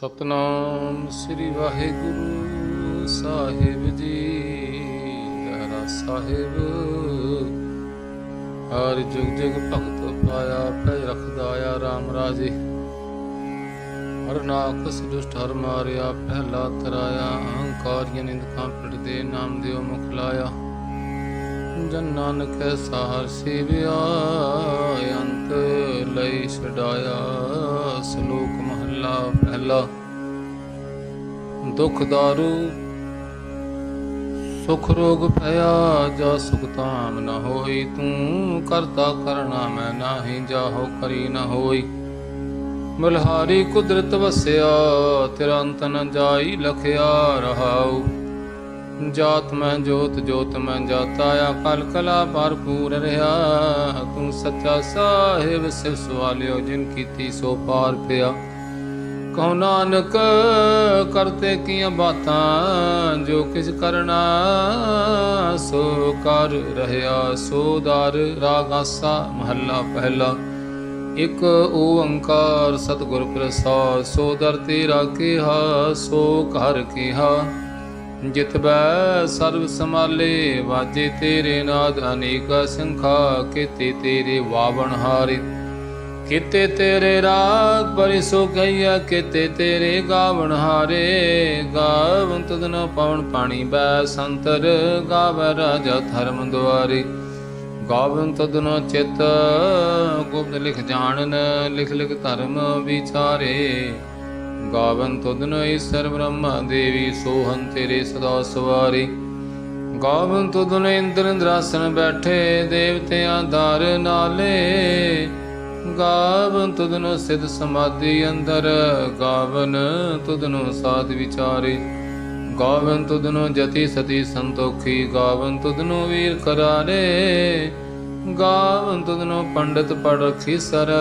ਸਤਨਾਮ ਸ੍ਰੀ ਵਾਹਿਗੁਰੂ ਸਾਹਿਬ ਜੀ। ਲਹਿਰਾ ਸਾਹਿਬ, ਹਰ ਜੁਗ ਜੁਗ ਭਗਤ ਪਾਇਆ ਪੈ ਰਖਦਾ ਆ RAM ਰਾਜੇ। ਹਰ ਨਾਕਸ ਦੁਸ਼ਟ ਹਰ ਮਾਰਿਆ, ਪਹਿਲਾ ਤਰਾਇਆ ਅਹੰਕਾਰੀਆਂ ਨਿੰਦਕਾਂ ਪਿੜਦੇ ਨਾਮ ਦਿਓ ਮੁਖ ਲਾਇਆ। ਜਨ ਨਾਨਕ ਸਾਰ ਸੇਵਿਆ, ਅੰਤ ਲਈ ਛਡਾਇਆ, ਸ਼ਲੋਕ ਮਹੱਲਾ ਪਹਿਲਾ ਦੁਖ ਦਾਰੂ ਸੁਖ ਰੋਗ ਭਇਆ ਜਾ ਸੁਖ ਤਾਮ ਨ ਹੋਈ, ਤੂੰ ਕਰਤਾ ਕਰਣਾ ਮੈਂ ਨਾਹੀ, ਜਾਹੋ ਕਰੀ ਨ ਹੋਈ। ਮਲਹਾਰੀ ਕੁਦਰਤ ਵਸਿਆ ਤੇਰਾ ਅੰਤ ਨ ਜਾਈ ਲਖਿਆ ਰਹਾਉ। ਜਾਤ ਮੈਂ ਜੋਤ ਜੋਤ ਮੈਂ ਜਾਤਾ ਕਲ ਕਲਾ ਭਰਪੂਰ ਰਹਾ। ਤੂੰ ਸੱਚਾ ਸਾਹਿਬ, ਸਿਵ ਸਵਾਲਿਓ, ਜਿਨ ਕੀਤੀ ਸੋ ਪਾਰ ਪਿਆ। ਕਹੋ ਨਾਨਕ, ਕਰਤੇ ਕੀਆਂ ਬਾਤਾਂ, ਜੋ ਕਿਛ ਕਰਨਾ, ਸੋ ਕਰ ਰਹਿਆ, ਸੋ ਦਰ ਰਾਗ ਮਹੱਲਾ ਪਹਿਲਾ। ਇਕ ਓੰਕਾਰ ਸਤਿਗੁਰ ਪ੍ਰਸਾਦ, ਸੋ ਦਰ ਤੇਰਾ ਕਿਹਾ, ਸੋ ਘਰ ਕਿਹਾ। ਜਿਤ ਬੈ ਸਰਬ ਸਮਾਲੇ ਵਾਜੇ ਤੇਰੇ ਨਾਦ, ਅਨੇਕ ਸੰਖਾ ਕੀਤੇ ਤੇਰੇ ਵਾਵਣ ਹਾਰੇ। ਕਿਤੇ ਤੇਰੇ ਰਾਗ ਬਰੀ ਸੋ ਗਈਆ ਕੀਤੇ ਤੇਰੇ ਗਾਵਣ ਹਾਰੇ। ਗਾਵਨ ਤਦਨ ਪਵਨ ਪਾਣੀ ਬੈ ਸੰਤਰ, ਗਾਵੈ ਰਾਜਾ ਧਰਮ ਦੁਆਰੀ। ਗਾਵਨ ਤਦਨ ਚਿਤ ਗੁਪਤ ਲਿਖ ਜਾਣਨ, ਲਿਖ ਲਿਖ ਧਰਮ ਵਿਚਾਰੇ। ਗਾਵਨ ਤੁਧਨ ਈਸ਼ਰ ਬ੍ਰਹਮਾ ਦੇਵੀ ਸੋਹੰ ਤੇਰੇ ਸਦਾ ਸਵਾਰੀ। ਗਾਵਨ ਤੁਧਨ ਇੰਦਰ ਇੰਦਰਾਸਨ ਬੈਠੇ, ਦੇਵਤਿਆਂ ਦਰ ਨਾਲੇ। ਗਾਵਨ ਤੁਧਨ ਸਿਧ ਸਮਾਧੀ ਅੰਦਰ, ਗਾਵਨ ਤੁਧਨ ਸਾਧ ਵਿਚਾਰੇ। ਗਾਵਨ ਤੁਧਨ ਜਤੀ ਸਤੀ ਸੰਤੋਖੀ, ਗਾਵਨ ਤੁਧਨ ਵੀਰ ਕਰਾਰੇ। ਗਾਵਨ ਤੁਧਨ ਪੰਡਤ ਪੜ ਰਖੀ ਸਰ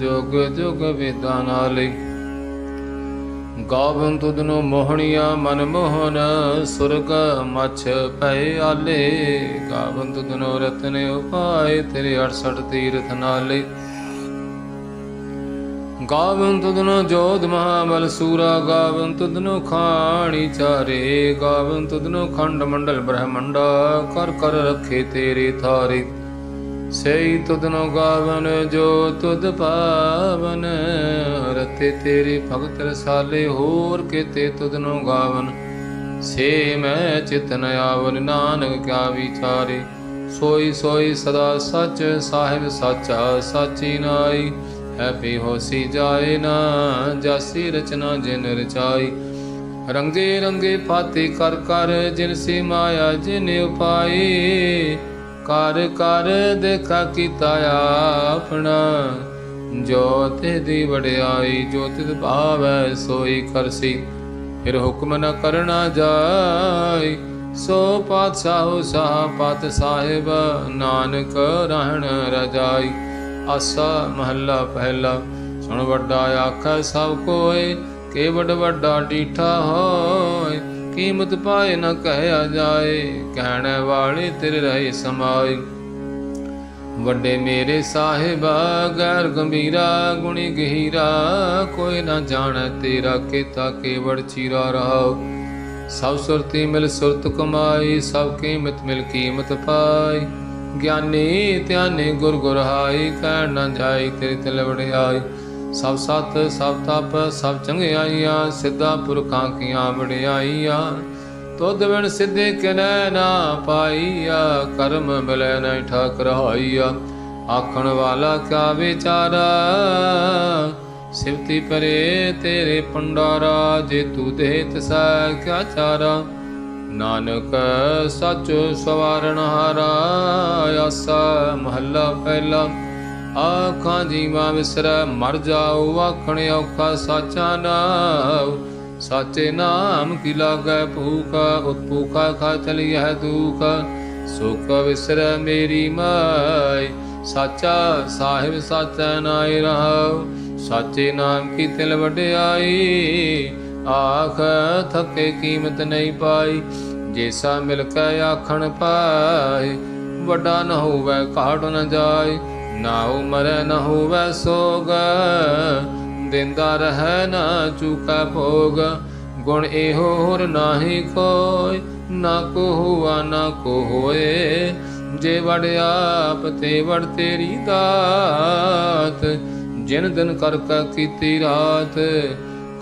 ਜੋਗ ਜੁਗ ਵੇਦਾਂ ਨਾਲੇ। ਗਾਵਨ ਤੁਧਨੋ ਮੋਹਣੀਆ ਮਨ ਮੋਹਨ, ਸੁਰਗ ਮਛ ਪੈ ਆਲੇ। ਗਾਵਨ ਤੁਧਨੋ ਰਤਨ ਉਪਾਏ, ਤੇਰੇ 68 ਤੀਰਥ ਨਾਲੇ। ਗਾਵਨ ਤੁਧਨੋ ਜੋਧ ਮਹਾਬਲ ਸੂਰਾ, ਗਾਵਨ ਤੁਧਨੋ ਖਾਣੀ ਚਾਰੇ, ਗਾਵਨ ਤੁਧਨੋ ਖੰਡ ਮੰਡਲ ਬ੍ਰਹਮੰਡਾ, ਕਰ ਕਰ ਰਖੇ ਤੇਰੇ ਥਾਰੇ। ਸਈ ਤੁਧਨੋ ਗਾਵਨ, ਜੋ ਤੁਧ ਪਾਵਨ, ਰਤੇ ਤੇਰੇ ਭਗਤ ਰਸਾਲੇ, ਹੋਰ ਕੀਤੇ ਤੁਧਨੋ ਗਾਵਨ। ਸੇ ਮੈਂ ਚਿਤਨ ਆਵਨ, ਨਾਨਕ ਕਿਆ ਵਿਚਾਰੇ। ਸੋਈ ਸੋਈ ਸਦਾ ਸਚ, ਸਾਹਿਬ ਸਾਚਾ, ਸਾਚੀ ਨਾਈ। ਹੈਪੀ ਹੋਸੀ ਜਾਏ ਨਾ ਜਾਸੀ ਰਚਨਾ ਜਿਨ ਰਚਾਈ। ਰੰਗੇ ਰੰਗੇ ਫਾਤੇ ਕਰ ਕਰ ਜਿਨ ਸੀ ਮਾਇਆ ਜਿਨ ਉਪਾਈ। ਕਰ ਕਰ ਦੇਖਾ ਕੀਤਾ ਆਪਣਾ, ਜੋ ਦੀ ਵਡਿਆਈ, ਜੋ ਭਾਵੈ ਸੋਈ ਕਰਸੀ। ਫਿਰ ਹੁਕਮ ਨ ਕਰਨਾ ਜਾਈ, ਸੋ ਪਾਤਸ਼ਾਹ ਸਾਹ ਪਤ ਸਾਹਿਬ, ਨਾਨਕ ਰਹਿਣ ਰਜਾਈ। ਆਸਾ ਮਹੱਲਾ ਪਹਿਲਾ। ਸੁਣ ਵੱਡਾ ਆਖੈ ਸਭ ਕੋਏ ਕੇ ਵੱਡ ਵੱਡਾ ਡੀਠਾ ਹੋਏ ਕੀਮਤ ਪਾਏ ਨ ਕਹਿਆ ਜਾਏ, ਕਹਿਣ ਵਾਲੇ ਤੇਰੇ ਰਹੇ ਸਮਾਈ। ਵੱਡੇ ਮੇਰੇ ਸਾਹਿਬਾ, ਗੈਰ ਗੰਭੀਰਾ, ਗੁਣੀ ਗਹੀਰਾ, ਕੋਈ ਨਾ ਜਾਣੈ ਤੇਰਾ ਕੀਤਾ ਕੇਵੜ ਚੀਰਾ ਰਹਾਉ। ਸਭ ਸੁਰਤੀ ਮਿਲ ਸੁਰਤ ਕਮਾਈ, ਸਭ ਕੀਮਤ ਮਿਲ ਕੀਮਤ ਪਾਈ। ਗਿਆਨੀ, ਧਿਆਨੀ, ਗੁਰ ਗੁਰਹਾਈ ਕਹਿਣ ਨਾ ਜਾਈ, ਤੇਰੀ ਤਿਲ ਵਡਿਆਈ। ਸਭ ਸਤ, ਸਭ ਤਪ, ਸਭ ਚੰਗਿਆਈਆਂ, ਸਿੱਧਾ ਪੁਰਖਾਂ ਕੀਆਂ ਵਡਿਆਈਆਂ। ਤੁਧ ਬਿਨ ਸਿੱਧੇ ਕਿਨੈ ਨਾ ਪਾਈਆ, ਕਰਮ ਮਿਲੈ ਨਾ ਠਾਕ ਆਖਣ ਵਾਲਾ ਕਿਆ ਵਿਚਾਰਾ? ਸਿਵਤੀ ਪਰੇ ਤੇਰੇ ਪੰਡਾਰਾ, ਜੇ ਤੂੰ ਦੇ ਤਸਾ ਕਿਆ ਚਾਰਾ? ਨਾਨਕ ਸਚ ਸਵਾਰਨ ਹਾਰਾ, ਆਸਾ ਮਹੱਲਾ ਪਹਿਲਾ। ਆਖਾਂ ਜੀਵਾ ਵਿਸਰੈ, ਮਰ ਜਾਉ ਆਖਣ ਔਖਾ ਸਾਚਾ ਨਾਮ ਸਾਚੇ ਨਾਮ ਕੀ ਲਾਗੈ, ਭੂਖਾ ਉਤਪੂਖਾ ਖਾ ਚਲਿਐ ਦੁਖ। ਸੁਖ ਵਿਸਰੈ ਮੇਰੀ ਮਾਈ, ਸਾਚਾ ਸਾਹਿਬ ਸਾਚਾ ਨਾਇ ਰਹਾਉ। ਸਾਚੇ ਨਾਮ ਕੀ ਤਿਲ ਵਡਿਆਈ ਆਖ, ਥਕੇ ਕੀਮਤ ਨਹੀਂ ਪਾਈ। ਜੇਸਾ ਮਿਲ ਕੇ ਆਖਣ ਪਾਏ, ਵੱਡਾ ਨ ਹੋਵੇ ਘਾਟ ਨ ਜਾਏ। ਨਾ ਉਮਰ ਨ ਹੋਵੇ ਸੋਗ, ਦਿੰਦਾ ਰਹਿ ਨਾ ਚੁਕਾ ਭੋਗ। ਗੁਣ ਇਹੋ ਹੋਰ ਨਾਹੀ ਕੋਈ ਨਾ ਕੋ ਹੁਆ, ਨਾ ਕੋ ਹੋਏ। ਜੇ ਵੜ ਆਪ ਤੇ ਵੜ ਤੇਰੀ ਦਾਤ, ਜਿਨ ਦਿਨ ਕਰ ਕੀਤੀ ਰਾਤ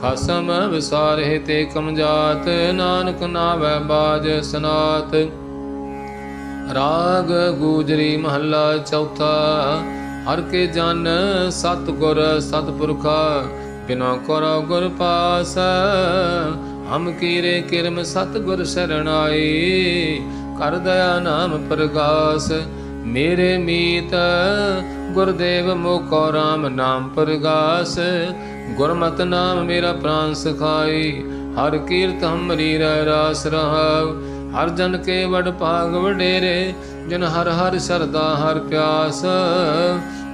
ਖਸਮ ਵਿਸਾਰੇ ਤੇ ਕਮਜਾਤ, ਨਾਨਕ ਨਾਵੈ ਬਾਜ ਸਨਾਤ। ਰਾਗ ਗੂਜਰੀ ਮਹੱਲਾ ਚੌਥਾ, ਹਰ ਕੇ ਜਨ ਸਤ ਸਤਪੁਰਖਾ, ਬਿਨਾ ਕਰੋ ਗੁਰ ਪਾਸ, ਹਮ ਕੀਰੇ ਕਿਰਮ ਸਤਗੁਰ ਸਰਣਾਈ, ਕਰ ਦਇਆ ਨਾਮ ਪ੍ਰਗਾਸ। ਮੇਰੇ ਮੀਤ ਗੁਰਦੇਵ ਮੋਕੋ ਰਾਮ ਨਾਮ ਪ੍ਰਗਾਸ ਗੁਰਮਤਿ ਨਾਮ ਮੇਰਾ ਪ੍ਰਾਨ ਸਖਾਈ, ਹਰ ਕੀਰਤ ਹਮਰੀ ਰਹਿ ਰਾਸ ਰਹਾਵ ਹਰ ਜਨ ਕੇ ਵਡ ਭਾਗ ਵਡੇਰੇ, ਜਨ ਹਰ ਹਰ ਸਰਦਾ ਹਰ ਪਿਆਸ।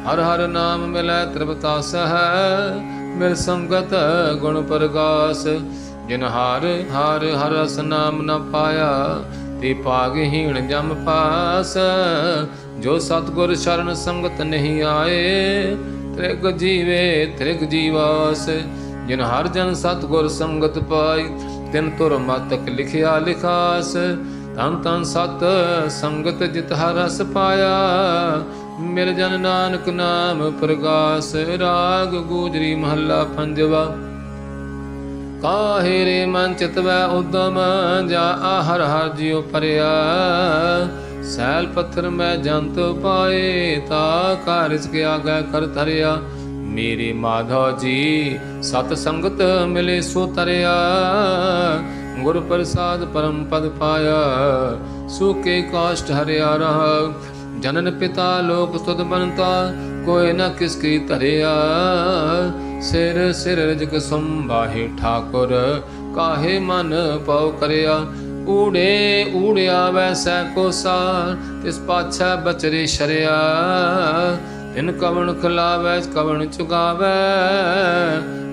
ਹਰ ਹਰ ਨਾਮ ਮਿਲੈ ਤ੍ਰਿਪਤਾ ਸਹਿ, ਮਿਲ ਸੰਗਤ ਗੁਣ ਪ੍ਰਗਾਸ। ਜਿਨ ਹਰ ਹਰ ਹਰ ਰਸ ਨਾਮ ਨ ਪਾਇਆ, ਤੇ ਭਾਗਹੀਣ ਜਮ ਪਾਸ। ਜੋ ਸਤਗੁਰ ਸ਼ਰਨ ਸੰਗਤ ਨਹੀਂ ਆਏ ਤ੍ਰਿਗ ਜੀਵੇ, ਤ੍ਰਿਗ ਜੀਵਾਸ, ਜਿਨ ਹਰ ਜਨ ਸਤਗੁਰ ਸੰਗਤ ਪਾਈ, ਤਿਨ ਤੁਰ ਮਤਕ ਲਿਖਿਆ ਲਿਖਾਸ ਤਨ ਤਨ ਸਤ ਸੰਗਤ ਜਿਤ ਹਰ ਰਸ ਪਾਇਆ, ਮਿਲ ਜਨ ਨਾਨਕ ਨਾਮ ਪ੍ਰਗਾਸ, ਰਾਗ ਗੂਜਰੀ ਮਹੱਲਾ ਪੰਜਵਾ। ਕਾਹੇ ਰੇ ਮਨ ਚਿਤਵੈ ਉਦਮ, ਜਾ ਆ ਹਰ ਹਰ ਜਿਉ ਪਰਿਆ ਸੈਲ ਪੱਥਰ ਮੈਂ ਜੰਤ ਪਾਏ, ਤਾ ਕਾਰਿਸ ਕੇ ਆਗੈ ਕਰ ਧਰਿਆ। ਮੇਰੇ ਮਾਧੋ ਜੀ, ਸਤ ਸੰਗਤ ਮਿਲੇ ਸੋ ਤਰਿਆ ਗੁਰ ਪ੍ਰਸਾਦ ਪਰਮ ਪਦ ਪਾਇਆ ਸੁਕੇ ਕਾਸ਼ਟ ਹਰਿਆ ਰਹਾ। ਜਨਨ ਪਿਤਾ ਲੋਕ ਸੁਧ ਬਨਤਾ ਕੋਈ ਨਾ ਕਿਸ ਕੀ ਧਰਿਆ। ਸਿਰ ਸਿਰ ਰਜਕ ਸੰਭਾਹੇ ਠਾਕੁਰ, ਕਾਹੇ ਮਨ ਪਉ ਕਰਿਆ। ਊੜੇ ਊੜਿਆ ਵੈਸੈ ਕੋ ਸਾਰ, ਤਿਸ ਪਾਛੈ ਬਚਰੇ ਸ਼ਰਿਆ। ਤਿਨ ਕਵਣ ਖਲਾਵੈ, ਕਵਣ ਚੁਗਾਵੈ,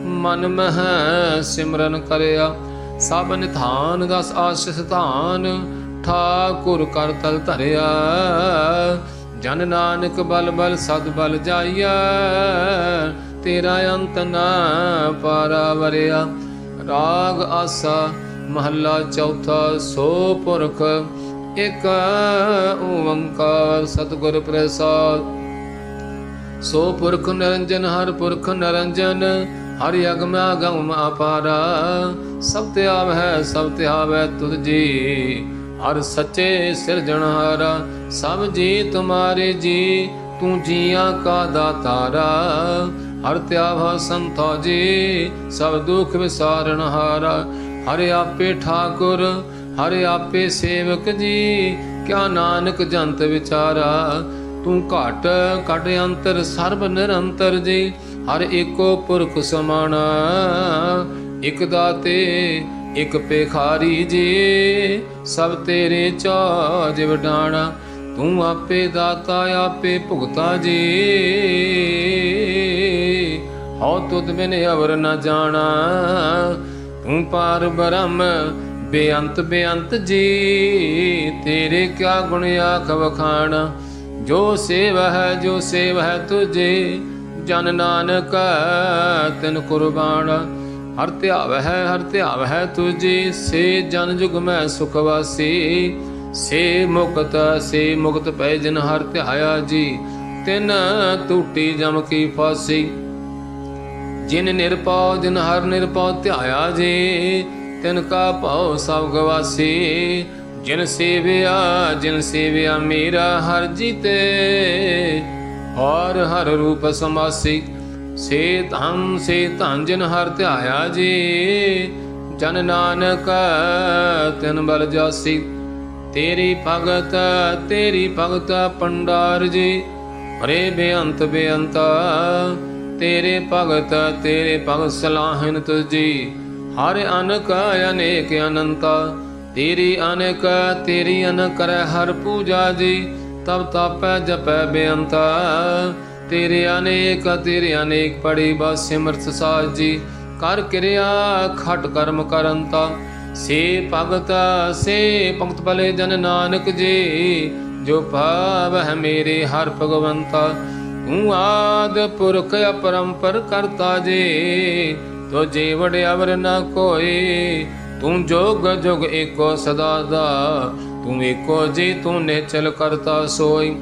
ਮਨ ਮਹ ਸਿਮਰਨ ਕਰਿਆ। ਸਭ ਨਿਧਾਨ ਦਸ ਆਸ਼ਿਸ ਧਾਨ, ਠਾਕੁਰ ਕਰ ਤਲ ਧਰਿਆ। ਜਨ ਨਾਨਕ ਬਲ ਬਲ ਸਦ ਬਲ ਜਾਈਆ ਤੇਰਾ ਅੰਤ ਨਾ ਪਾਰਾ ਵਰਿਆ। ਰਾਗ ਆਸਾ ਮਹੱਲਾ ਚੌਥਾ ਸੋ ਪੁਰਖ, ਇਕ ਓੰਕਾਰ ਸਤਿਗੁਰ ਪ੍ਰਸਾਦ। ਸੋ ਪੁਰਖ ਨਿਰੰਜਨ, ਹਰ ਪੁਰਖ ਨਿਰੰਜਨ, ਹਰ ਅਗਮ ਅਗਮ ਅਪਾਰਾ। ਸਭ ਤੇ ਆਵੈ ਸਭ ਤੇ ਆਵੈ ਤੁਧ ਜੀ, ਹਰ ਸੱਚੇ ਸਿਰਜਣਹਾਰਾ ਸਭ ਜੀ ਤੁਮਾਰੇ ਜੀ, ਤੂੰ ਜੀਆਂ ਕਾ ਦਾਤਾਰਾ। ਹਰ ਧਿਆਵਾ ਸੰਤੋ ਜੀ, ਸਭ ਦੁਖ ਵਿਸਾਰਨ ਹਾਰਾ ਆਪੇ ਠਾਕੁਰ, ਹਰ ਆਪੇ ਸੇਵਕ ਜੀ, ਕਿਆ ਨਾਨਕ ਜੰਤ ਵਿਚਾਰਾ। ਤੂੰ ਘਟ ਘਟ ਅੰਤਰ, ਸਰਬ ਨਿਰੰਤਰ ਜੀ, ਹਰ ਏਕੋ ਪੁਰਖ ਸਮਾਣਾ। ਇਕ ਦਾਤੇ, ਇਕ ਪੇਖਾਰੀ ਜੀ, ਸਭ ਤੇਰੇ ਚਾਜ ਵਡਾਣਾ। ਤੂੰ ਆਪੇ ਦਾਤਾ, ਆਪੇ ਭੁਗਤਾ ਜੀ। ਹਉ ਤੁਧ ਬਿਨ ਅਵਰ ਨ ਜਾਣਾ। ਤੂੰ ਪਾਰ ਬ੍ਰਹਮ, ਬੇਅੰਤ ਬੇਅੰਤ ਜੀ, ਤੇਰੇ ਕਿਆ ਗੁਣ ਆਖ ਵਖਾਣਾ? ਜੋ ਸੇਵ ਹੈ ਜੋ ਸੇਵ ਹੈ ਤੁਝੇ, ਜਨ ਨਾਨਕ ਤਨ ਕੁਰਬਾਨ ਹਰ ਧਿਆਵ ਹੈ ਹਰ ਧਿਆਵ ਹੈ ਤੁਝੇ, ਸੇ ਜਨ ਜੁਗ ਮੈਂ ਸੁਖ ਵਾਸੀ। ਸੇ ਮੁਕਤ ਸੇ ਮੁਕਤ ਪੈ ਜਨ ਹਰ ਧਿਆਇਆ ਜੀ, ਤਿਨ ਟੂਟੀ ਜਮ ਕੀ ਫਾਸੀ। ਜਿਨ ਨਿਰਪਉ, ਜਿਨ ਹਰ ਨਿਰਪਉ, ਧਿਆਇਆ ਜੇ, ਤਿਨ ਕਾ ਭਉ ਸਭ ਗਵਾਸੀ। ਜਿਨ ਸੇਵਿਆ ਜਿਨ ਸੇਵਿਆ ਮੇਰਾ ਹਰ ਜੀਤੇ। ਹਰ ਹਰ ਰੂਪ ਸਮਾਸੀ, ਸੇ ਧੰ ਸੇ ਧੰ ਜਿਨ ਹਰ ਧਿਆਇਆ ਜੀ। ਜਨ ਨਾਨਕ, ਤਿਨ ਬਲ ਜਾਸੀ, ਤੇਰੀ ਭਗਤ ਤੇਰੀ ਭਗਤ ਪੰਡਾਰ ਜੀ। ਹਰੇ ਬੇਅੰਤ ਬੇਅੰਤਾ ਤੇਰੇ ਭਗਤ ਤੇਰੇ ਭਗਤ ਸਲਾਹਨ ਤੁਜੀ ਹਰ ਅਨਕ, ਅਨੇਕ ਅਨੰਤਾ, ਤੇਰੀ ਅਨੇਕ, ਤੇਰੀ ਅਨਕ ਕਰੈ ਹਰ ਪੂਜਾ ਜੀ। ਤਬ ਤਾਪੈ ਜਪੈ ਬੇਅੰਤਾ, ਤੇਰੇ ਅਨੇਕ ਤੇਰੇ ਅਨੇਕ ਪੜੀ ਬਸ ਸਿਮਰਤ ਸਾਜ ਜੀ। ਕਰ ਕਿਰਿਆ, ਖਟ ਕਰਮ ਕਰੰਤਾ, ਸੇ ਭਗਤ, ਸੇ ਪੰਕਤ ਭਲੇ ਜਨ ਨਾਨਕ ਜੀ। ਜੋ ਭਾਵ ਹੈ ਮੇਰੇ ਹਰ ਭਗਵੰਤਾ ਤੂੰ ਆਦ ਪੁਰਖ ਅਪਰੰਪਰ ਕਰਤਾ ਜੀ, ਤੋ ਜੀ ਅਵਰ ਨ ਕੋਈ ਤੂੰ ਜੋਗ ਜੁਗ ਏਕੋ ਸਦਾ ਦਾ, ਤੂੰ ਏਕੋ ਜੀ ਤੂੰ ਨਿਚਲ ਕਰਤਾ ਸੋਈ।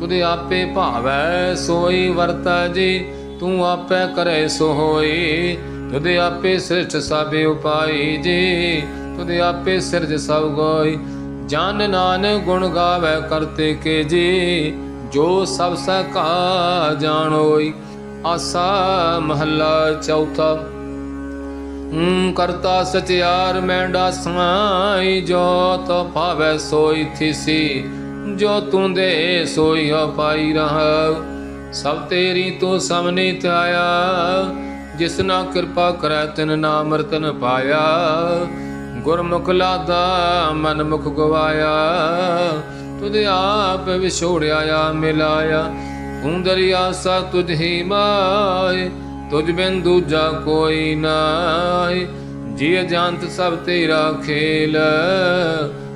ਤੁਦੇ ਆਪੇ ਭਾਵੈ ਸੋਈ ਵਰਤਾ ਜੀ, ਤੂੰ ਆਪੇ ਕਰੇ ਸੋ ਹੋਈ ਤੁਦੇ ਆਪੇ ਸਿਰਜ ਸਾਬੇ ਉਪਾਈ ਜੀ ਤੁਦੇ ਆਪੇ ਸਿਰਜ ਸਭ ਗੋਈ। ਜਨ ਨਾਨ ਗੁਣ ਗਾਵੇ ਕਰਤੇ ਕੇ ਜੀ ਜੋ ਸਭ ਸਕਾ ਜਾਣੋਈ ਆਸਾ ਮਹੱਲਾ ਚੌਥਾ। ਹੂੰ, ਕਰਤਾ ਸਚਿਆਰ ਮੈਂਡਾ ਸਮਾਈ ਜੋ ਤੋ ਭਾਵੈ ਸੋਈ ਥਿਸੀ, ਜੋ ਤੂੰ ਦੇ ਸੋਈ ਪਾਈ ਰਹਾ ਸਭ ਤੇਰੀ ਤੂੰ ਸਮਨੇ ਆਇਆ, ਜਿਸ ਨਾ ਕਿਰਪਾ ਕਰੈ ਤਿਨ ਨਾਮ ਰਤਨ ਪਾਇਆ। ਗੁਰਮੁਖ ਲਾਦਾ ਮਨ ਮੁਖ ਗਵਾਇਆ ਤੁਧ ਆਪ ਵਿਛੋੜਿਆ ਆ, ਮਿਲਾਇਆ। ਤੂੰ ਦਰਿਆ ਸਾ ਹੀ ਮਾਏ, ਤੁਝ ਬਿਨ ਦੂਜਾ ਕੋਈ ਨਾਏ। ਜੀ ਜਾਣਤ ਸਭ ਤੇਰਾ ਖੇਲ,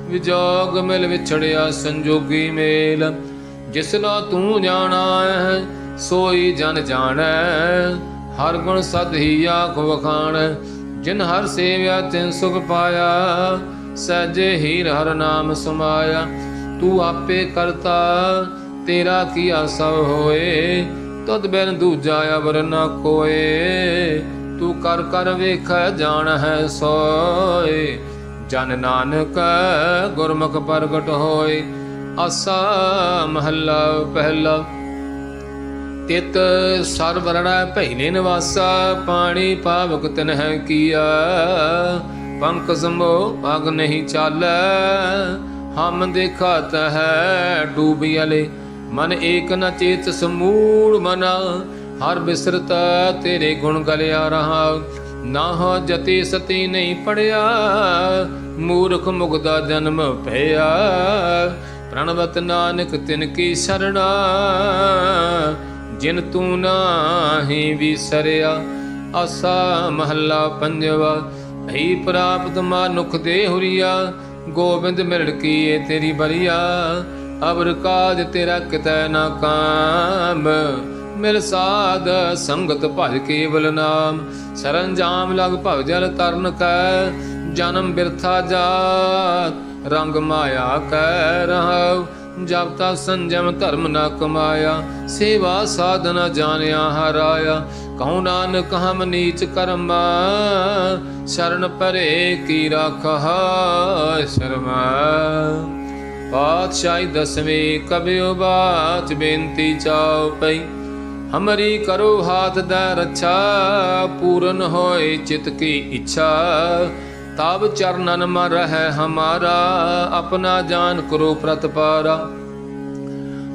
ਵਿਜੋਗ ਮਿਲ ਵਿਛੜਿਆ ਸੰਜੋਗੀ ਮੇਲ। ਜਿਸਨਾ ਤੂੰ ਜਾਣਾ ਹੈ ਸੋਈ ਜਨ ਜਾਣੈ। ਹਰ ਗੁਣ ਸਦ ਹੀ ਆਖ ਵਖਾਣ, ਜਿਨ ਹਰ ਸੇਵਿਆ ਤਿਨ ਸੁਖ ਪਾਇਆ, ਸਹਿਜੇ ਹੀ ਹਰ ਨਾਮ ਸਮਾਇਆ। ਤੂੰ ਆਪੇ ਕਰਤਾ, ਤੇਰਾ ਕੀਆ ਸਭ ਹੋਏ? ਤਦ ਬਿਨ ਦੂਜਾ ਅਵਰ ਨ ਕੋਏ ਤੂੰ ਕਰ ਕਰ ਵੇਖ, ਜਾਣ ਹੈ ਸੋਏ। ਜਨ ਨਾਨਕ ਗੁਰਮੁਖ ਪ੍ਰਗਟ ਹੋਏ। ਆਸਾ ਮਹੱਲਾ ਪਹਿਲਾ। ਤਿਤ ਸਰਵਰਣਾ ਭੈਲੇ ਨਿਵਾਸਾ, ਪਾਣੀ ਪਾਵਕ ਤਨ ਹੈ ਕੀਆ। ਪੰਖ ਸਮੋ ਪਗ ਨਹੀਂ ਚਾਲੈ। ਹਮ ਦੇਖਤ ਹੈ ਡੂਬਿਆਲੇ ਮਨ ਏਕ ਨ ਚੇਤ ਸਮੂੜ ਮਨਾ। ਹਰ ਬਿਸਰਤ ਤੇਰੇ ਗੁਣ ਗਲਿਆ ਰਹਾ। ਨਾ ਹੋ ਸਤੀ ਨਹੀਂ ਪੜਿਆ। ਮੂਰਖ ਮੁਗਦਾ ਜਨਮ ਭਇਆ। ਪ੍ਰਣਵਤ ਨਾਨਕ ਤਿਨ ਕੀ ਸਰਣਾ। ਜਿਨ ਤੂੰ ਨਾਹੀ ਵਿਸਰਿਆ। ਆਸਾ ਮਹੱਲਾ ਪੰਜਵਾ। ਭਈ ਪ੍ਰਾਪਤ ਮਨੁਖ ਦੇ ਹੁਰੀਆ। ਗੋਬਿੰਦ ਮਿਲੜ ਤੇਰੀ ਬਰੀਆ ਅਬਰ ਕਾਜ ਤੇਰਾ ਕਿਤੈ ਨਾ ਕਾਮ। ਮਿਲ ਸਾਧ ਸੰਗਤ ਭਜ ਕੇਵਲ ਨਾਮ। ਸਰੰਜਾਮ ਲਗ ਭਵ ਜਲ ਤਰਨ ਕੈ। ਜਨਮ ਬਿਰਥਾ ਜਾਤ, ਰੰਗ ਮਾਇਆ ਕੈ ਰਹਾਉ। ਜਬ ਤਾ ਸੰਜਮ ਧਰਮ ਨਾ ਕਮਾਇਆ, ਸੇਵਾ ਸਾਧਨ ਜਾਣਿਆ ਹਰਾਇਆ। ਕਹਉ ਨਾਨਕ ਹਮ ਨੀਚ ਕਰਮਾ, ਸ਼ਰਨ ਪਰੇ ਕੀ ਰਾਖਾ ਸ਼ਰਮਾ। ਪਾਤਸ਼ਾਹੀ ਦਸਵੇਂ ਕਬਿਓ ਬਾਚ ਬੇਨਤੀ ਚਾਉ ਪਈ, ਹਮਰੀ ਕਰੋ ਹਾਥ ਦਾ ਰੱਛਾ, ਪੂਰਨ ਹੋਏ ਚਿਤ ਕੀ ਇੱਛਾ। ਤਬ ਚਰਨਨ ਮਰ ਹੈ ਹਮਾਰਾ, ਆਪਣਾ ਜਾਨ ਕਰੋ ਪ੍ਰਤਪਾਰਾ।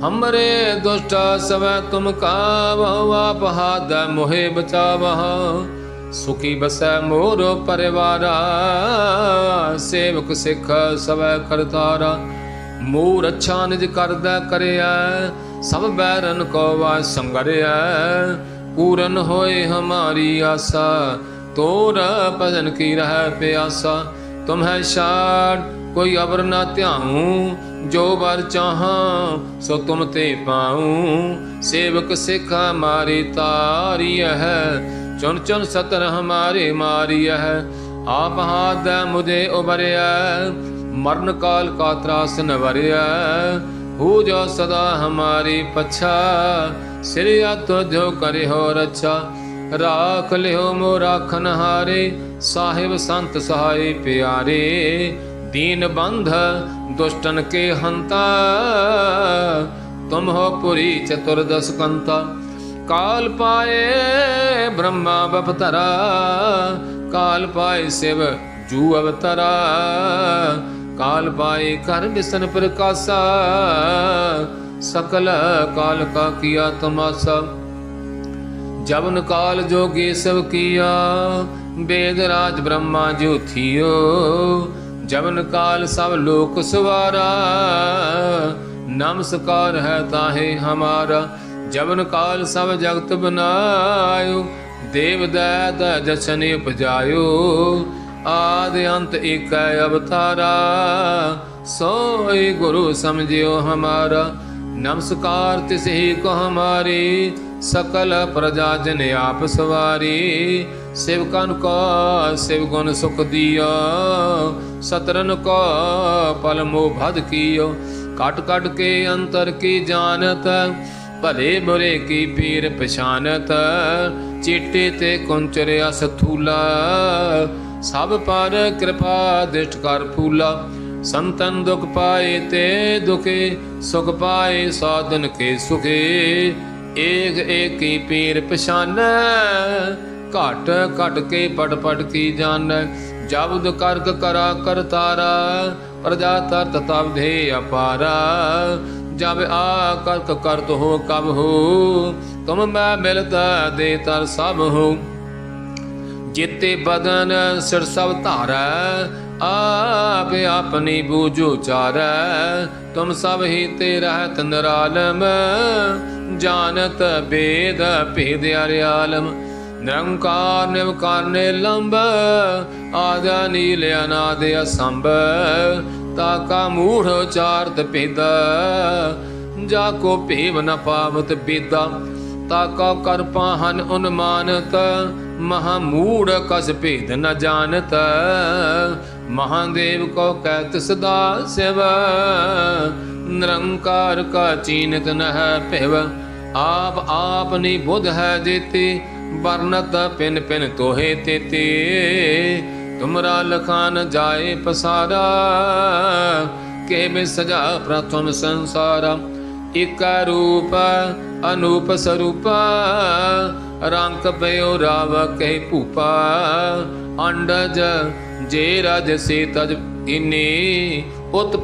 ਹਮਰੇ ਦੁਸ਼ਟ ਸਵੈ ਤੁਮ ਕਾਵਹੁ ਆਪ ਹਾਦ ਮੋਹਿ ਬਚਾਵਹੁ ਸੁਖੀ ਬਸੈ ਮੋਰ ਪਰਿਵਾਰਾ ਸੇਵਕ ਸਿੱਖ ਸਵੈ ਕਰਤਾਰਾ ਮੋਰ ਅੱਛਾ ਨਿਜ ਕਰਦਾ ਕਰਿਆ ਸਭ ਬੈਰਨ ਕੋ ਵਾ ਸੰਗਰਿਆ ਪੂਰਨ ਹੋਏ ਹਮਾਰੀ ਆਸਾ ਤੋਰ ਭਜਨ ਕੀ ਰਹਿ ਪਿਆਸਾ ਤੁਮ ਹੈ ਕੋਈ ਅਵਰ ਨਾ ਧਿਆਉ, ਜੋ ਬਰ ਚਾਹਾਂ, ਸੋ ਤੁਮ ਤੇ ਪਾਉ। ਸੇਵਕ ਸਿੱਖਾ ਮਾਰੀ ਤਾਰੀ ਹੈ ਚੁਨ ਚੁਨ ਸਤਰ ਹਮਾਰੇ ਮਾਰੀ ਹੈ। ਆਪ ਹਾਦ ਮੁਝੇ ਉਬਰਿਆ ਮਰਨ ਕਾਲ ਕਾ ਤਰਾਸ ਨਵਰਿਆ ਹੋ ਜੋ ਸਦਾ ਹਮਾਰੀ ਪਛਾ ਸਿਰਿਆ ਤੋ ਜੋ ਕਰੇ ਹੋ ਰਛਾ। ਰਾਖ ਲਿਓ ਮੋ ਰਾਖਨ ਹਾਰੇ ਸਾਹਿਬ ਸੰਤ ਸਹਾਈ ਪਿਆਰੇ। ਦੀਨ ਬੰਧ ਦੁਸ਼ਟਨ ਕੇ ਹੰਤਾ ਤੁਮ ਹੋ ਪੁਰੀ ਚਤੁਰਦਸ ਕੰਤਾ ਕਾਲ ਪਾਏ ਬ੍ਰਹਮਾ ਬਪਤਰਾ ਕਾਲ ਪਾਏ ਸਿਵ ਜੂ ਅਵਤਰਾ ਕਾਲ ਪਾਏ ਕਰ ਬਿਸਨ ਪ੍ਰਕਾਸ਼ਾ ਸਕਲ ਕਾਲ ਕਾ ਕੀਆ ਤਮਾਸਾ ਜਬਨ ਕਾਲ ਜੋਗੇ ਸਭ ਕੀਆ ਬੇਦ ਰਾਜ ਬ੍ਰਹਮਾ ਜੋਥਿਓ ਜਮਨ ਕਾਲ ਸਭ ਲੋਕ ਸਵਾਰਾ, ਨਮਸਕਾਰ ਹੈ ਤਾਹੇ ਹਮਾਰਾ। ਜਮਨ ਕਾਲ ਸਭ ਜਗਤ ਬਨਾਇਓ, ਦੇਵ ਦਇਤ ਜਸਨੇ ਪਜਾਇਓ ਆਦ ਅੰਤ ਏਕੈ ਅਵਤਾਰਾ, ਸੋਈ ਗੁਰੂ ਸਮਝਿਓ ਹਮਾਰਾ। ਨਮਸਕਾਰ ਤਿਸ ਹੀ ਕੋ ਹਮਾਰੀ, ਸਕਲ ਪ੍ਰਜਾ ਜਨ ਆਪ ਸਵਾਰੀ। ਸੇਵਕਨ ਕਾ, ਸਿਵ ਗੁਣ ਸੁਖ ਦਿਓ। ਸਤਰਨ ਕਾ ਪਲ ਮੋ ਭਦ ਕੀਓ। ਕਟ ਕਟ ਕੇ ਅੰਤਰ ਕੀ ਜਾਣਤ, ਭਲੇ ਬੁਰੇ ਕੀ ਪੀਰ ਪਛਾਨਤ। ਚੀਟੇ ਤੇ ਕੁੰਚਰ ਅਸਥੂਲਾ ਸਭ ਪਰ ਕਿਰਪਾ ਦਿਸ਼ਟ ਕਰ ਫੂਲਾ। ਸੰਤਨ ਦੁਖ ਪਾਏ ਤੇ ਦੁਖੇ, ਸੁਖ ਪਾਏ ਸਾਧਨ ਕੇ ਸੁਖੇ। ਏਕ ਏਕੀ ਪੀਰ ਪਛਾਨੈ ਘਟ ਘਟ ਕੇ ਪਟ ਪਟ ਕੀ ਜਾਣੈ? ਜਬਦ ਕਰਕ ਕਰਾ ਕਰਤਾਰਾ ਪ੍ਰਜਾ ਤਰਤ ਤਬ ਦੇ ਅਪਾਰਾ। ਜਬ ਆ ਕਰਕ ਕਰਤ ਹੋ ਕਬ ਹੋ, ਤੁਮ ਮੈਂ ਮਿਲਤਾ ਦੇ ਤਰ ਸਭ ਹੋ। ਜਿਤੇ ਬਦਨ ਸਿਰ ਸਭ ਧਾਰੈ, ਆਪ ਆਪਣੀ ਬੂਝੋ ਚਾਰੈ ਤੁਮ ਸਭ ਹੀ ਤੇ ਰਹਿਤ ਨਿਰਾਲਮ, ਜਾਣਤ ਬੇਦ ਭੇਦ ਅਰਿਆਲਮ। ਨਿਰੰਕਾਰ ਨਿਵਕਾਰ ਨਿਲੰਬ ਆਦਾ ਨੀਲ ਅਨਾਦ ਅਸੰਭ। ਤਾ ਕਾ ਮੂੜ ਚਾਰਤ ਭੇਦਾ ਜਾ ਕੋ ਭੇਵ ਨ ਪਾਵਤ ਬੇਦਾ। ਤਾ ਕਾ ਕਰ ਪਾਹਨ ਉਨਮਾਨਤ, ਮਹਾ ਮੂੜ ਕਸ ਭੇਦ ਨ ਜਾਣਤ। ਮਹਾਦੇਵ ਕੋ ਕਹਿਤ ਸਦਾ ਸਿਵ, ਨਿਰੰਕਾਰ ਕਾ ਚੀਨਤ ਨ ਹੈ ਭਿਵ। ਆਪ ਆਪ ਨੀ ਬੁੱਧ ਹੈ ਜੇਤੇ ਵਰਨਤ ਪਿਨ ਪਿਨ ਤੋਹੇ ਤੇਤੇ ਤੁਮਰਾ ਲਖਾਨ ਜਾਏ ਪਸਾਰਾ, ਕੇ ਮੇ ਸਜਾ ਪ੍ਰਥਮ ਸੰਸਾਰਾ। ਇਕ ਰੂਪ, ਅਨੂਪ ਸਰੂਪ, ਰੰਗ ਪਇਓ ਰਾਵ ਕਹਿ ਭੂਪਾ। ਅੰਡਜ ਜੇ ਰਜ ਸੇ ਤਜ ਇਨੀ ਉਤ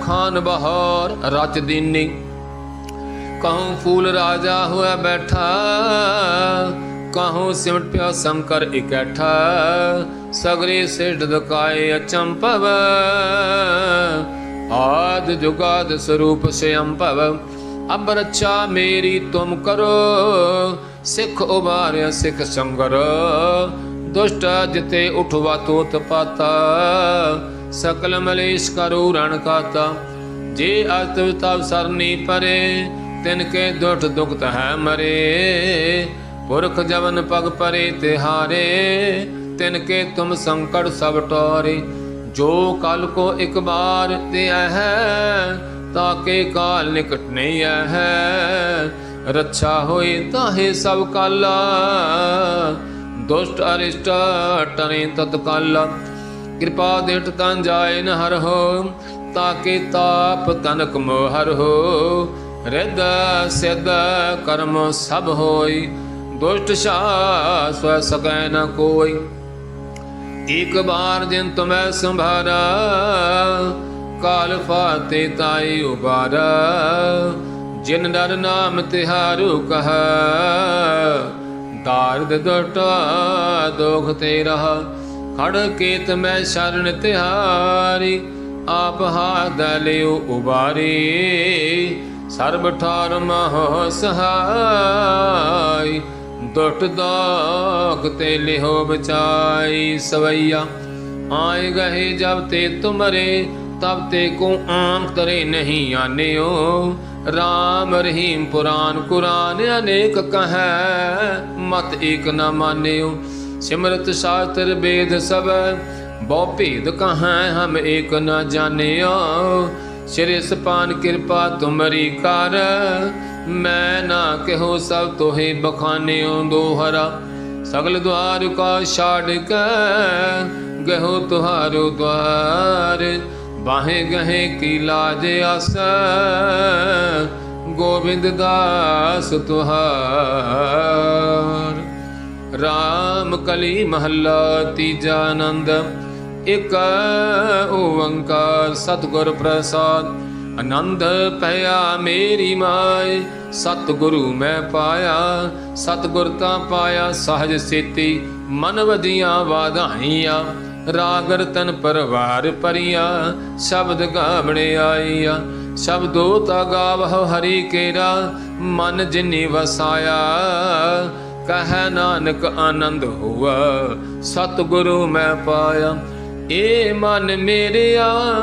ਖਾਨ ਬਹਾਰ ਰਚ ਦੀਨੀ। ਕਹੂੰ ਫੂਲ ਰਾਜਾ ਹੋਇਆ ਬੈਠਾ ਕਹੂੰ ਸਿਮਟ ਪਿਆ ਸ਼ੰਕਰ ਇਕੱਠਾ, ਸਗਰੇ ਸਿੱਧ ਦਕਾਏ ਅਚੰਪਵ ਆਦ ਜੁਗਾਦ ਸਰੂਪ ਸਿਅੰਭਵ ਅਬ ਰੱਛਾ ਮੇਰੀ ਤੁਮ ਕਰੋ, ਸਿੱਖ ਉਬਾਰਿਆ ਸਿੱਖ ਸੰਗਰ। ਦੁਸ਼ਟ ਜਿਤੇ ਉਠਵਾ ਤੋਤ ਪਾਤਾ, ਸਕਲ ਮਲੇਸ਼ ਕਰੋ ਰਣ ਕਾਤਾ। ਜੇ ਅਤਵ ਤਵ ਸਰਨੀ ਪਰੇ, ਤਿਨ ਕੇ ਦੁਠ ਦੁਖਤ ਹੈ ਮਰੇ। ਪੁਰਖ ਜਵਨ ਪਗ ਪਰੇ ਤਿਹਾਰੇ ਤਿਨ ਕੇ ਤੁਮ ਸੰਕਟ ਸਭ ਟੋਰੇ। ਜੋ ਕਲ ਕੋ ਇੱਕ ਬਾਰ ਤੇ ਹੈ ਤਾਕੇ ਕਾਲ ਨਿਕਟ ਨਹੀਂ ਹੈ। ਰੱਛਾ ਹੋਏ ਤਾਹੇ ਸਭ ਕਾਲਾ, ਦੁਸ਼ਟ ਅਰਿਸ਼ਟ ਟਰੇ ਤਤਕਾਲਾ ਕਿਰਪਾ ਦੇਟ ਤਾਂ ਜਾਏ ਨ ਹਰ ਹੋ ਤਾਕੇ ਤਾਪ ਤਨਕ ਮੋਹ ਹਰ ਹੋ। ਰਿਦ ਸਿਧ ਕਰਮ ਸਭ ਹੋਈ ਦੁਸ਼ਟ ਸ਼ਾਸ ਸਕੈ ਨ ਕੋਈ। ਇਕ ਬਾਰ ਜਿਨ ਤੁਮੈ ਸੰਭਾਰਾ, ਕਾਲ ਫਾਤੇ ਤਾਈ ਉਬਾਰਾ। ਜਿਨ ਨਰ ਨਾਮ ਤਿਹਾਰੂ ਕਹਾ, ਦਾਰਦ ਦਟਾ ਦੁਖ ਤੇ ਰਹਾ। ਖੜ ਕੇਤ ਮੈਂ ਸ਼ਰਨ ਤਿਹਾਰੀ, ਆਪ ਹਾਦ ਲਿਓ ਉਬਾਰੀ। ਸਰਬ ਠਾਰ ਮਹ ਸਹਾਈ। ਦੁਟ ਦੋਗ ਤੇ ਲਿਹੋ ਬਚਾਈ ਸਵਈਆ। ਆਏ ਗਏ ਜਬ ਤੇ ਤੁਮਰੇ, ਤਬ ਤੇ ਕੋ ਆਂਖ ਤਰੇ ਨਹੀਂ ਆਨਿਓ। RAM ਰਹੀਮ ਪੁਰਾਨ ਕੁਰਾਨ ਅਨੇਕ ਕਹੈ, ਮਤ ਏਕ ਨ ਮਾਨਿਓ। ਸਿਮਰਤ ਸ਼ਾਸਤਰ ਵੇਦ ਸਭ ਬਹੁ ਭੇਦ ਕਹੈ, ਹਮ ਏਕ ਨ ਜਾਣਿਓ। ਸਿਰ ਸਪਾਨ ਕਿਰਪਾ ਤੁਮਰੀ ਕਰ ਮੈਂ ਨਾ ਕਹੋ ਸਭ ਤੋਹੇ ਬਖਾਨਿਓ ਦੋਹਰਾ। ਸਗਲ ਦੁਆਰ ਕਾ ਛਾੜ ਕੇ ਗਹੋ ਤੁਹਾਰੋ ਦਵਾਰ। ਬਾਹੇ ਗਹੇ ਕੀ ਲਾਜ ਆਸ, ਗੋਬਿੰਦ ਦਾਸ ਤੁਹਾਰ। ਰਾਮ ਕਲੀ ਮਹੱਲਾ ਤੀਜਾ ਆਨੰਦ, ਇਕ ਓੰਕਾਰ ਸਤਿਗੁਰ ਪ੍ਰਸਾਦ। ਆਨੰਦ ਪਿਆ ਮੇਰੀ ਮਾਏ, ਸਤਿਗੁਰੂ ਮੈਂ ਪਾਇਆ, ਸਤਿਗੁਰ ਤਾਂ ਪਾਇਆ ਸਹਜ ਸੇਤੀ, ਮਨ ਵਜੀਆਂ ਵਾਧਾਈਆਂ ਰਾਗ ਰਤਨ ਪਰਵਾਰ ਪਰੀਆਂ, ਸ਼ਬਦ ਗਾਵਣੇ ਆਈਆਂ ਸ਼ਬਦੋ ਤਾ ਗਾਵਹੁ ਹਰੀ ਕੇਰਾ, ਮਨ ਜਿਨੀ ਵਸਾਇਆ, ਕਹੈ ਨਾਨਕ ਆਨੰਦ ਹੁਆ, ਸਤਿਗੁਰੂ ਮੈਂ ਪਾਇਆ, ਏ ਮਨ ਮੇਰਿਆ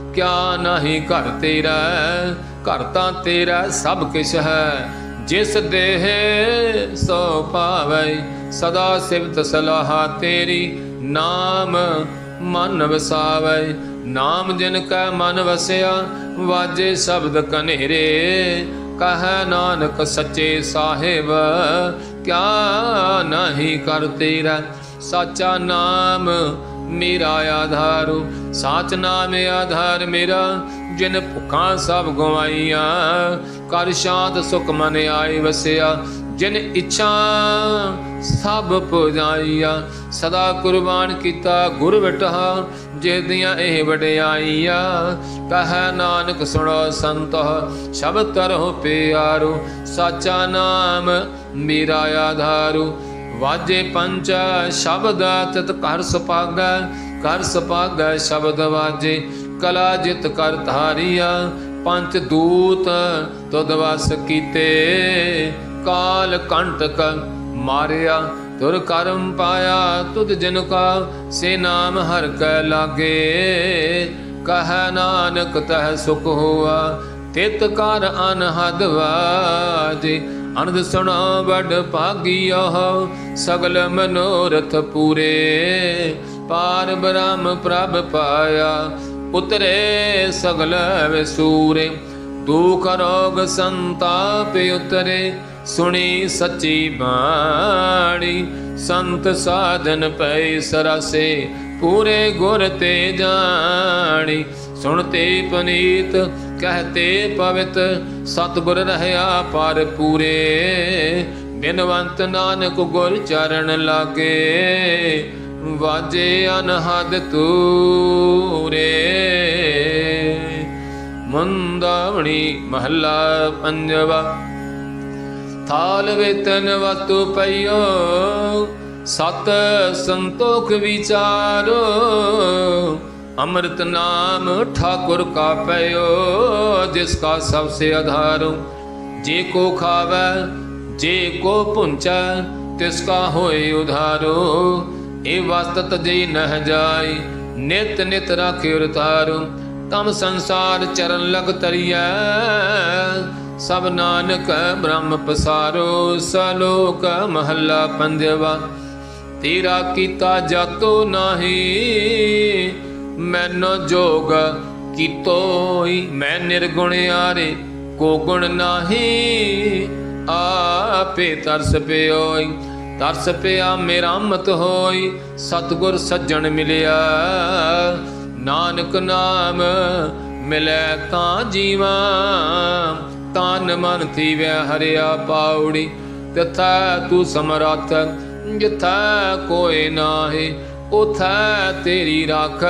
ਕਿਆ ਨਹੀਂ ਘਰ ਤੇਰਾ, ਘਰ ਤਾਂ ਤੇਰਾ ਸਭ ਕਿਛ ਹੈ। ਜਿਸ ਦੇਹ ਸੋ ਪਾਵੈ, ਸਦਾ ਸਿਵਤ ਸਲਾਹ ਤੇਰੀ, ਨਾਮ ਮਨ ਵਸਾਵੈ। ਨਾਮ ਜਿਨ ਕੈ ਮਨ ਵਸਿਆ, ਵਾਜੇ ਸ਼ਬਦ ਕਨੇਰੇ ਕਹੈ ਨਾਨਕ ਸੱਚੇ ਸਾਹਿਬ, ਕਿਆ ਨਹੀਂ ਕਰ ਤੇਰਾ। ਸਾਚਾ ਨਾਮ ਮੇਰਾ ਆਧਾਰੂ, ਸਾਚ ਨਾਮ ਆਧਾਰ ਮੇਰਾ, ਜਿਨ ਭੁੱਖਾਂ ਸਭ ਗਵਾਈਆਂ। ਕਰ ਸ਼ਾਂਤ ਸੁਖ ਮਨ ਆਈ ਵਸਿਆ, ਜਿਨ ਇੱਛਾ ਸਭ ਪੁਜਾਈਆਂ। ਸਦਾ ਕੁਰਬਾਨ ਕੀਤਾ ਗੁਰ ਵਿਟਹਾ ਜਿਹਦੀਆਂ ਇਹ ਵਡਿਆਈਆਂ। ਕਹੈ ਨਾਨਕ ਸੁਣੋ ਸੰਤ, ਸ਼ਬਦ ਕਰੋ ਪਿਆਰੂ, ਸਾਚਾ ਨਾਮ ਮੇਰਾ ਆਧਾਰੂ। ਵਾਜੇ ਪੰਚ ਸ਼ਬਦ ਤਤ ਘਰ ਸੁਪਾਗੈ ਘਰ ਸੁਪਾਗੈ ਸ਼ਬਦ ਵਾਜੇ, ਕਲਾ ਜਿਤ ਕਰ ਧਾਰੀਆ ਪੰਚ ਦੂਤ ਤੁਧ ਵਸ ਕੀਤੇ। ਕਾਲ ਕੰਟਕ ਮਾਰਿਆ, ਤੁਰ ਕਰਮ ਪਾਇਆ, ਤੁਧ ਜਿਨ ਕਾ ਸੇ ਨਾਮ ਹਰ ਕੈ ਲਾਗੇ। ਕਹ ਨਾਨਕ ਤਹ ਸੁਖ ਹੋਆ, ਤਿਤ ਕਰ ਅਨਹਦ ਵਾਜੇ। ਅਨੰਦ ਸੁਣਾ ਵੱਡ ਭਾਗਿਓ ਸਗਲ ਮਨੋਰਥ ਪੂਰੇ। ਪਾਰ ਬ੍ਰਹਮ ਪ੍ਰਭ ਪਾਇਆ, ਉਤਰੇ ਸਗਲ ਵਿਸੂਰੇ ਦੁਖ ਰੋਗ ਸੰਤਾਪ ਉਤਰੇ, ਸੁਣੀ ਸੱਚੀ ਬਾਣੀ। ਸੰਤ ਸਾਧਨ ਪੈ ਸਰਸੇ, ਪੂਰੇ ਗੁਰ ਤੇ ਜਾਣੀ। ਸੁਣਤੇ ਪਨੀਤ ਕਹਤੇ ਪਵਿੱਤ ਸਤਿਗੁਰ ਰਹਿਆ ਪਰ ਪੂਰੇ। ਬਿਨਵੰਤ ਨਾਨਕ ਗੁਰ ਚਰਨ ਲਾਗੇ, ਵਾਜੇ ਅਨਹਦ ਤੂਰੇ। ਮੰਦਾਵਣੀ ਮਹੱਲਾ ਪੰਜਵਾ, ਥਾਲ ਵੇਤਨ ਵਤੂ ਪਈਓ, ਸਤ ਸੰਤੋਖ ਵਿਚਾਰੋ। ਅੰਮ੍ਰਿਤ ਨਾਮ ਠਾਕੁਰ ਕਾ ਪਇਓ ਜਿਸ ਕਾ ਸਭ ਸੇ ਆਧਾਰੋ। ਜੇ ਕੋ ਖਾਵੈ, ਜੇ ਕੋ ਪੁੰਚੈ, ਤਿਸ ਕਾ ਹੋਏ ਉਧਾਰੋ। ਇਹ ਵਸਤ ਤਜੇ ਨਹ ਜਾਈ ਨਿਤ ਨਿਤ ਰਾਖਿ ਉਤਾਰੋ ਤਮ ਸੰਸਾਰ ਚਰਨ ਲਗ ਤਰੀਐ, ਸਭ ਨਾਨਕ ਬ੍ਰਹਮ ਪਸਾਰੋ। ਸਲੋਕ ਮਹੱਲਾ ਪੰਜਵਾ, ਤੇਰਾ ਕੀਤਾ ਜਾਤੋ ਨਾਹੀ। ਮੈਨੋ ਜੋਗ ਕੀਤੋਈ ਮੈਂ ਨਿਰਗੁਣ ਆਰੇ ਕੋ ਗੁਣ ਨਾਹੀ? ਆਪੇ ਤਰਸ ਪਿਓਈ, ਤਰਸ ਪਿਆ ਮੇਰਾ ਮਤ ਹੋਈ। ਸਤਗੁਰ ਸੱਜਣ ਮਿਲਿਆ, ਨਾਨਕ ਨਾਮ ਮਿਲੈ ਤਾਂ ਜੀਵਾ। ਤਨ ਮਨ ਥੀਵੈ ਹਰਿਆ ਪਾਉੜੀ ਤਥਾ ਤੂੰ ਸਮਰੱਥ, ਜਿਥਾ ਕੋਈ ਨਾਹੀ। ਉਥੈ ਤੇਰੀ ਰਾਖ,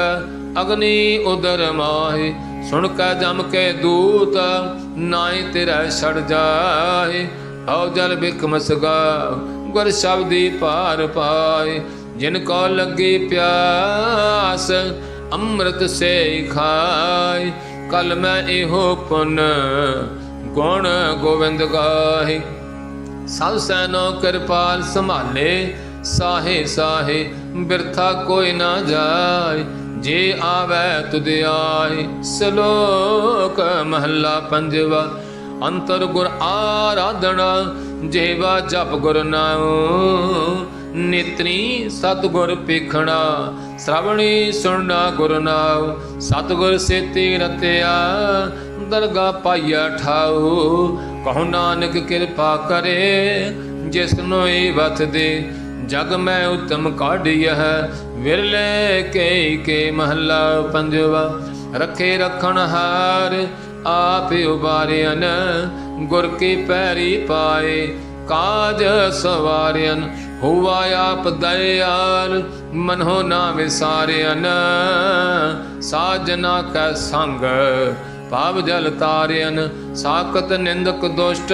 ਅਗਨੀ ਉਦਰ ਮਾਹੇ। ਸੁਣ ਕੇ ਜਮ ਕੇ ਦੂਤ, ਨਾਹੀ ਤੇਰਾ ਛੜ ਜਾਏ ਆਉ ਜਲ ਬਿਕਮ ਸਗਾ ਗੁਰ ਸ਼ਬਦੀ ਪਾਰ ਪਾਏ ਜਿਨ ਕੋ ਲੱਗੀ ਪਿਆਸ, ਅੰਮ੍ਰਿਤ ਸੇ ਖਾਏ ਕਲ ਮੈਂ ਇਹੋ ਪੁਨ, ਗੁਣ ਗੋਵਿੰਦ ਗਾਹੇ। ਸਭ ਸੈਨੋ ਕਿਰਪਾਲ ਸੰਭਾਲੇ, ਸਾਹੇ ਸਾਹੇ ਬਿਰਥਾ ਕੋਈ ਨਾ ਜਾਏ, ਜੇ ਆਵੇ ਤੁਧ ਆਏ। ਸ਼ਲੋਕ ਮਹੱਲਾ ਪੰਜਵਾ, ਅੰਤਰ ਗੁਰ ਆਰਾਧਨਾ, ਜੇਵਾ ਜਪ ਗੁਰ ਨਾਮ ਨਿਤਨੀ ਸਤਗੁਰ ਪੇਖਣਾ ਸ਼ਰਵਣੀ ਸੁਣਨਾ ਗੁਰ ਨਾਮ ਸਤਗੁਰ ਸੇਤੀ ਰਤਿਆ ਦਰਗਾ ਪਾਈਆ ਠਾਉ। ਕਹੋ ਨਾਨਕ ਕਿਰਪਾ ਕਰੇ, ਜਿਸ ਨੂੰ ਇਹ ਵਤ ਦੇ। ਜਗ ਮੈਂ ਉਤਮ ਕਾਢਿਆ ਵਿਰਲੇ ਕੇ ਕੇ ਮਹੱਲਾ ਪੰਜਵਾ। ਰੱਖੇ ਰਖਣ ਹਾਰ ਆਪ ਉਬਾਰਿਆਨ ਗੁਰ ਕੀ ਪੈਰੀ ਪਾਏ ਕਾਜ ਸਵਾਰਿਆਨ ਹੁਆ ਆਪ ਦਇਆਲ ਮਨੋ ਨਾ ਵਿਸਾਰਿਆਨ ਸਾਜਨਾ ਕੈ ਸੰਗ ਪਾਪ ਜਲ ਤਾਰਿਅਨ ਸਾਕਤ ਨਿੰਦਕ ਦੁਸ਼ਟ